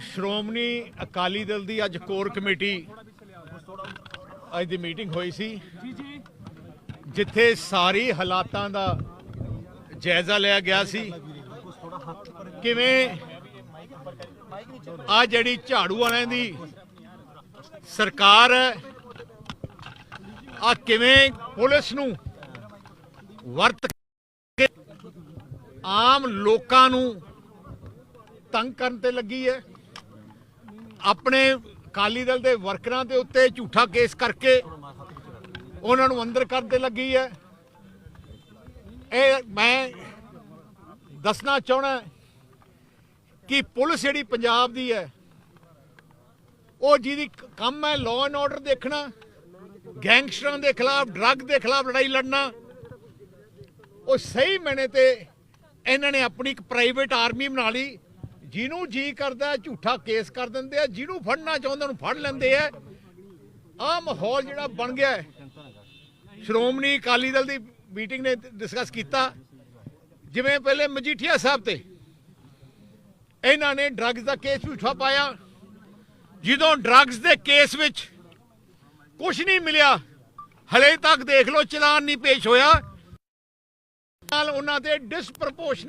ਸ਼੍ਰੋਮਣੀ ਅਕਾਲੀ ਦਲ ਦੀ ਅੱਜ core committee ਅੱਜ ਦੀ meeting ਹੋਈ ਸੀ। ਜਿੱਥੇ ਸਾਰੀ ਹਾਲਾਤਾਂ ਦਾ ਜਾਇਜ਼ਾ ਲਿਆ ਗਿਆ ਸੀ। ਕਿਵੇਂ ਆ ਜਿਹੜੀ ਝਾੜੂ ਵਾਲਿਆਂ ਦੀ ਸਰਕਾਰ ਹੈ ਆ ਕਿਵੇਂ ਪੁਲਿਸ ਨੂੰ ਵਰਤ ਕੇ ਆਮ ਲੋਕਾਂ ਨੂੰ ਤੰਗ ਕਰਨ ਤੇ ਲੱਗੀ ਹੈ। ਆਪਣੇ ਅਕਾਲੀ ਦਲ ਦੇ ਵਰਕਰਾਂ ਦੇ ਉੱਤੇ ਝੂਠਾ ਕੇਸ ਕਰਕੇ ਉਹਨਾਂ ਨੂੰ ਅੰਦਰ ਕਰਨ ਤੇ ਲੱਗੀ ਹੈ। ਇਹ ਮੈਂ ਦੱਸਣਾ ਚਾਹਣਾ ਕਿ ਪੁਲਿਸ ਜਿਹੜੀ ਪੰਜਾਬ ਦੀ ਹੈ, ਉਹ ਜਿਹਦੀ ਕੰਮ ਹੈ ਲਾਅ ਐਂਡ ਆਰਡਰ ਦੇਖਣਾ, ਗੈਂਗਸਟਰਾਂ ਦੇ ਖਿਲਾਫ ਡਰੱਗ ਦੇ ਖਿਲਾਫ ਲੜਾਈ ਲੜਨਾ। ਉਹ ਸਹੀ ਮੈਨੇ ਤੇ ਇਹਨਾਂ ਨੇ ਆਪਣੀ ਇੱਕ ਪ੍ਰਾਈਵੇਟ ਆਰਮੀ ਬਣਾ ਲਈ। ਜਿਹਨੂੰ ਜੀ ਕਰਦਾ ਝੂਠਾ ਕੇਸ ਕਰ ਦਿੰਦੇ ਆ, ਜਿਹਨੂੰ ਫੜਨਾ ਚਾਹੁੰਦੇ ਉਹਨੂੰ ਫੜ ਲੈਂਦੇ ਆ। ਆ ਮਾਹੌਲ ਜਿਹੜਾ ਬਣ ਗਿਆ ਸ਼੍ਰੋਮਣੀ ਅਕਾਲੀ ਦਲ ਦੀ ਮੀਟਿੰਗ ਨੇ ਡਿਸਕਸ ਕੀਤਾ। ਜਿਵੇਂ ਪਹਿਲੇ ਮਜੀਠੀਆ ਸਾਹਿਬ ਤੇ ਇਹਨਾਂ ਨੇ ਡਰੱਗਸ ਦਾ ਕੇਸ ਝੂਠਾ ਪਾਇਆ। ਜਦੋਂ ਡਰੱਗਸ ਦੇ ਕੇਸ ਵਿੱਚ ਕੁਝ ਨਹੀਂ ਮਿਲਿਆ, ਹਲੇ ਤੱਕ ਦੇਖ ਲਓ, ਚਲਾਨ ਨਹੀਂ ਪੇਸ਼ ਹੋਇਆ। ਨਾਲ ਉਹਨਾਂ ਦੇ ਡਿਸਪ੍ਰੋਪੋਰਸ਼ਨ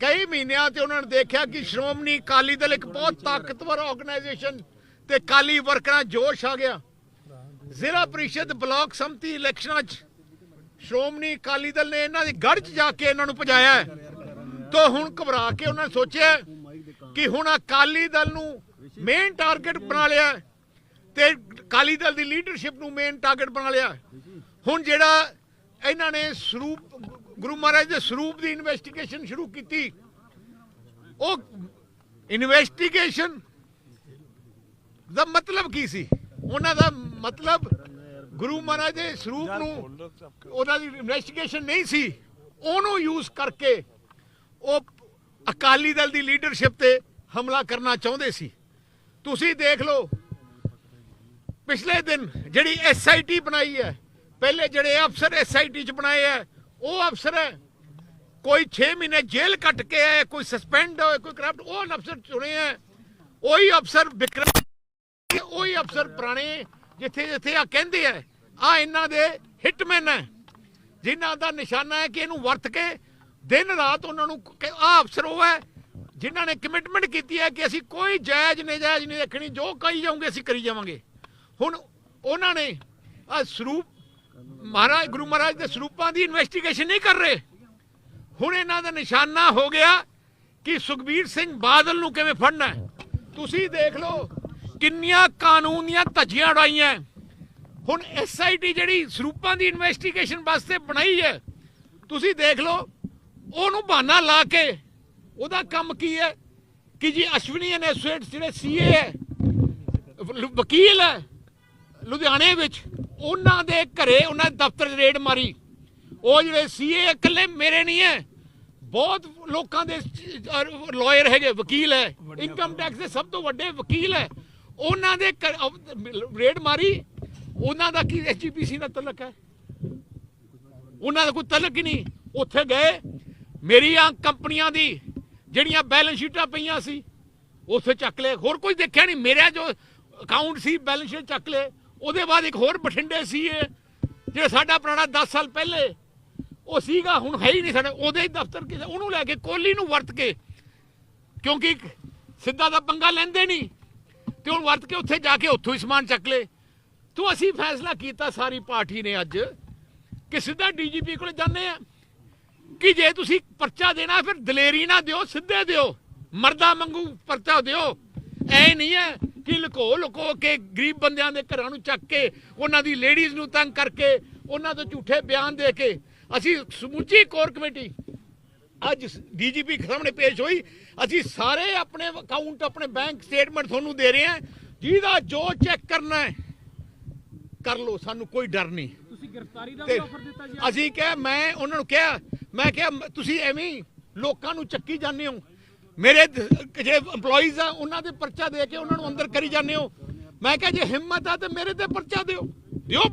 ਕਈ ਮਹੀਨਿਆਂ ਤੇ ਉਹਨਾਂ ਨੇ ਦੇਖਿਆ ਕਿ ਸ਼੍ਰੋਮਣੀ ਅਕਾਲੀ ਦਲ ਇੱਕ ਬਹੁਤ ਤਾਕਤਵਰ ਆਰਗੇਨਾਈਜੇਸ਼ਨ ਤੇ ਅਕਾਲੀ ਵਰਕਰਾਂ ਜੋਸ਼ ਆ ਗਿਆ। ਜ਼ਿਲ੍ਹਾ ਪ੍ਰੀਸ਼ਦ ਬਲਾਕ ਸੰਮਤੀ ਇਲੈਕਸ਼ਨਾਂ 'ਚ ਸ਼੍ਰੋਮਣੀ ਅਕਾਲੀ ਦਲ ਨੇ ਇਹਨਾਂ ਦੀ ਗੜ 'ਚ ਜਾ ਕੇ ਇਹਨਾਂ ਨੂੰ ਭਜਾਇਆ ਤਾਂ ਹੁਣ ਘਬਰਾ ਕੇ ਉਹਨਾਂ ਨੇ ਸੋਚਿਆ ਕਿ ਹੁਣ ਅਕਾਲੀ ਦਲ ਨੂੰ ਮੇਨ ਟਾਰਗੇਟ ਬਣਾ ਲਿਆ ਤੇ ਅਕਾਲੀ ਦਲ ਦੀ ਲੀਡਰਸ਼ਿਪ ਨੂੰ ਮੇਨ ਟਾਰਗੇਟ ਬਣਾ ਲਿਆ ਹੁਣ ਜਿਹੜਾ ਇਹਨਾਂ ਨੇ ਸਰੂਪ ਗੁਰੂ ਮਹਾਰਾਜ ਦੇ ਸਰੂਪ ਦੀ ਇਨਵੈਸਟੀਗੇਸ਼ਨ ਸ਼ੁਰੂ ਕੀਤੀ। ਉਹ ਇਨਵੈਸਟੀਗੇਸ਼ਨ ਦਾ ਮਤਲਬ ਕੀ ਸੀ? ਉਹਨਾਂ ਦਾ ਮਤਲਬ ਗੁਰੂ ਮਹਾਰਾਜ ਦੇ ਸਰੂਪ ਨੂੰ ਉਹਨਾਂ ਦੀ ਇਨਵੈਸਟੀਗੇਸ਼ਨ ਨਹੀਂ ਸੀ। ਉਹਨੂੰ ਯੂਜ਼ ਕਰਕੇ ਉਹ ਅਕਾਲੀ ਦਲ ਦੀ ਲੀਡਰਸ਼ਿਪ ਤੇ ਹਮਲਾ ਕਰਨਾ ਚਾਹੁੰਦੇ ਸੀ। ਤੁਸੀਂ ਦੇਖ ਲਓ, ਪਿਛਲੇ ਦਿਨ ਜਿਹੜੀ ਐਸਆਈਟੀ ਬਣਾਈ ਹੈ, ਪਹਿਲੇ ਜਿਹੜੇ ਅਫਸਰ ਐਸਆਈਟੀ ਚ ਬਣਾਏ ਹੈ ਉਹ ਅਫਸਰ ਹੈ। ਕੋਈ 6 ਮਹੀਨੇ ਜੇਲ੍ਹ ਕੱਟ ਕੇ ਆਏ ਕੋਈ ਸਸਪੈਂਡ ਹੋਏ ਕੋਈ ਕਰਪਟ ਉਹ ਅਫਸਰ ਚੁਣੇ ਹੈ। ਉਹੀ ਅਫਸਰ ਵਿਕਰਮ ਉਹੀ ਅਫਸਰ ਪੁਰਾਣੇ ਜਿੱਥੇ ਜਿੱਥੇ ਆ ਕਹਿੰਦੇ ਆ ਆ ਇਹਨਾਂ ਦੇ ਹਿਟਮੈਨ ਹੈ, ਜਿਨ੍ਹਾਂ ਦਾ ਨਿਸ਼ਾਨਾ ਹੈ ਕਿ ਇਹਨੂੰ ਵਰਤ ਕੇ ਦਿਨ ਰਾਤ ਉਹਨਾਂ ਨੂੰ ਆ ਅਫਸਰ ਉਹ ਹੈ, ਜਿਨ੍ਹਾਂ ਨੇ ਕਮਿਟਮੈਂਟ ਕੀਤੀ ਹੈ ਕਿ ਅਸੀਂ ਕੋਈ ਜਾਇਜ਼ ਨਜਾਇਜ਼ ਨਹੀਂ ਦੇਖਣੀ ਜੋ ਕਹੀ ਜਾਓਗੇ ਅਸੀਂ ਕਰੀ ਜਾਵਾਂਗੇ। ਹੁਣ ਉਹਨਾਂ ਨੇ ਆ ਸਰੂਪ ਮਹਾਰਾਜ, ਗੁਰੂ ਮਹਾਰਾਜ ਦੇ ਸਰੂਪਾਂ ਦੀ ਇਨਵੈਸਟੀਗੇਸ਼ਨ ਨਹੀਂ ਕਰ ਰਹੇ। ਹੁਣ ਇਹਨਾਂ ਦਾ ਨਿਸ਼ਾਨਾ ਹੋ ਗਿਆ ਕਿ ਸੁਖਬੀਰ ਸਿੰਘ ਬਾਦਲ ਨੂੰ ਕਿਵੇਂ ਫੜਨਾ ਤੁਸੀਂ ਦੇਖ ਲਓ ਕਿੰਨੀਆਂ ਕਾਨੂੰਨ ਦੀਆਂ ਧੱਜੀਆਂ ਉਡਾਈਆਂ ਹੁਣ ਐਸਆਈਟੀ ਜਿਹੜੀ ਸਰੂਪਾਂ ਦੀ ਇਨਵੈਸਟੀਗੇਸ਼ਨ ਵਾਸਤੇ ਬਣਾਈ ਹੈ, ਤੁਸੀਂ ਦੇਖ ਲਓ, ਉਹਨੂੰ ਬਹਾਨਾ ਲਾ ਕੇ ਉਹਦਾ ਕੰਮ ਕੀ ਹੈ ਕਿ ਜੀ ਅਸ਼ਵਨੀ ਐਂਡ ਐਸੋਸੀਏਟਸ ਜਿਹੜੇ ਸੀਏ ਹੈ ਵਕੀਲ ਹੈ, ਲੁਧਿਆਣੇ ਵਿੱਚ ਉਹਨਾਂ ਦੇ ਘਰੇ ਉਹਨਾਂ ਦੇ ਦਫ਼ਤਰ ਰੇਡ ਮਾਰੀ। ਉਹ ਜਿਹੜੇ ਸੀਏ ਇਕੱਲੇ ਮੇਰੇ ਨਹੀਂ ਹੈ ਬਹੁਤ ਲੋਕਾਂ ਦੇ ਲਾਇਰ ਹੈਗੇ ਵਕੀਲ ਹੈ ਇਨਕਮ ਟੈਕਸ ਦੇ ਸਭ ਤੋਂ ਵੱਡੇ ਵਕੀਲ ਹੈ ਉਹਨਾਂ ਦੇ ਰੇਡ ਮਾਰੀ। ਉਹਨਾਂ ਦਾ ਕੀ ਐਸਜੀਪੀਸੀ ਨਾਲ ਤਲਕ ਹੈ ਉਹਨਾਂ ਦਾ ਕੋਈ ਤਲਕ ਹੀ ਨਹੀਂ। ਉੱਥੇ ਗਏ। ਮੇਰੀਆਂ ਕੰਪਨੀਆਂ ਦੀ ਜਿਹੜੀਆਂ ਬੈਲੈਂਸ ਸ਼ੀਟਾਂ ਪਈਆਂ ਸੀ ਉੱਥੇ ਚੱਕ ਲਏ। ਹੋਰ ਕੋਈ ਦੇਖਿਆ ਨਹੀਂ। ਮੇਰਾ ਜੋ ਅਕਾਊਂਟ ਸੀ ਬੈਲੈਂਸ ਸ਼ੀਟ ਚੱਕ ਲਏ। ਉਹਦੇ ਬਾਅਦ ਇੱਕ ਹੋਰ ਬਠਿੰਡੇ ਸੀ ਇਹ ਜਿਹੜਾ ਸਾਡਾ ਪੁਰਾਣਾ 10 ਸਾਲ ਪਹਿਲੇ, ਉਹ ਸੀਗਾ, ਹੁਣ ਹੈ ਹੀ ਨਹੀਂ ਸਾਡੇ, ਉਹਦੇ ਹੀ ਦਫ਼ਤਰ ਕਿਸੇ ਉਹਨੂੰ ਲੈ ਕੇ ਕੋਹਲੀ ਨੂੰ ਵਰਤ ਕੇ, ਕਿਉਂਕਿ ਸਿੱਧਾ ਦਾ ਪੰਗਾ ਲੈਂਦੇ ਨਹੀਂ, ਤੇ ਹੁਣ ਵਰਤ ਕੇ ਉੱਥੇ ਜਾ ਕੇ ਉੱਥੋਂ ਹੀ ਸਮਾਨ ਚੱਕ ਲਏ ਤੋ ਅਸੀਂ ਫੈਸਲਾ ਕੀਤਾ, ਸਾਰੀ ਪਾਰਟੀ ਨੇ ਅੱਜ, ਕਿ ਸਿੱਧਾ ਡੀਜੀਪੀ ਕੋਲ ਜਾਂਦੇ ਆ, ਕਿ ਜੇ ਤੁਸੀਂ ਪਰਚਾ ਦੇਣਾ, ਫਿਰ ਦਲੇਰੀ ਨਾ ਦਿਓ, ਸਿੱਧੇ ਦਿਓ। ਮਰਦਾ ਮੰਗੂ ਪਰਚਾ ਦਿਓ। ਐ ਨਹੀਂ ਹੈ ਕਿ ਲੁਕੋ ਲੁਕੋ ਕੇ ਗਰੀਬ ਬੰਦਿਆਂ ਦੇ ਘਰਾਂ ਨੂੰ ਚੱਕ ਕੇ ਉਹਨਾਂ ਦੀ ਲੇਡੀਜ਼ ਨੂੰ ਤੰਗ ਕਰਕੇ ਉਹਨਾਂ ਤੋਂ ਝੂਠੇ ਬਿਆਨ ਦੇ ਕੇ ਅਸੀਂ ਸਮੁੱਚੀ ਕੋਰ ਕਮੇਟੀ ਅੱਜ ਡੀਜੀਪੀ ਸਾਹਮਣੇ ਪੇਸ਼ ਹੋਈ। ਅਸੀਂ ਸਾਰੇ ਆਪਣੇ ਅਕਾਊਂਟ ਆਪਣੇ ਬੈਂਕ ਸਟੇਟਮੈਂਟ ਤੁਹਾਨੂੰ ਦੇ ਰਹੇ ਹਾਂ। ਜਿਹਦਾ ਜੋ ਚੈੱਕ ਕਰਨਾ ਹੈ ਕਰ ਲਓ ਸਾਨੂੰ ਕੋਈ ਡਰ ਨਹੀਂ। ਤੁਸੀਂ ਗ੍ਰਿਫਤਾਰੀ ਦਾ ਵੀ ਆਫਰ ਦਿੱਤਾ ਜੀ ਅਸੀਂ ਕਿਹਾ ਮੈਂ ਉਹਨਾਂ ਨੂੰ ਕਿਹਾ ਮੈਂ ਕਿਹਾ ਤੁਸੀਂ ਐਵੇਂ ਲੋਕਾਂ ਨੂੰ ਚੱਕੀ ਜਾਂਦੇ ਹੋ। ਮੇਰੇ ਦ- ਜਿਹੜੇ EMPLOYEES ਆ, ਉਹਨਾਂ ਦੇ ਪਰਚਾ ਦੇ ਕੇ ਉਹਨਾਂ ਨੂੰ ਅੰਦਰ ਕਰੀ ਜਾਂਦੇ ਹੋ। ਮੈਂ ਕਿਹਾ, ਜੇ ਹਿੰਮਤ ਆ ਤੇ ਮੇਰੇ ਤੇ ਪਰਚਾ ਦਿਓ।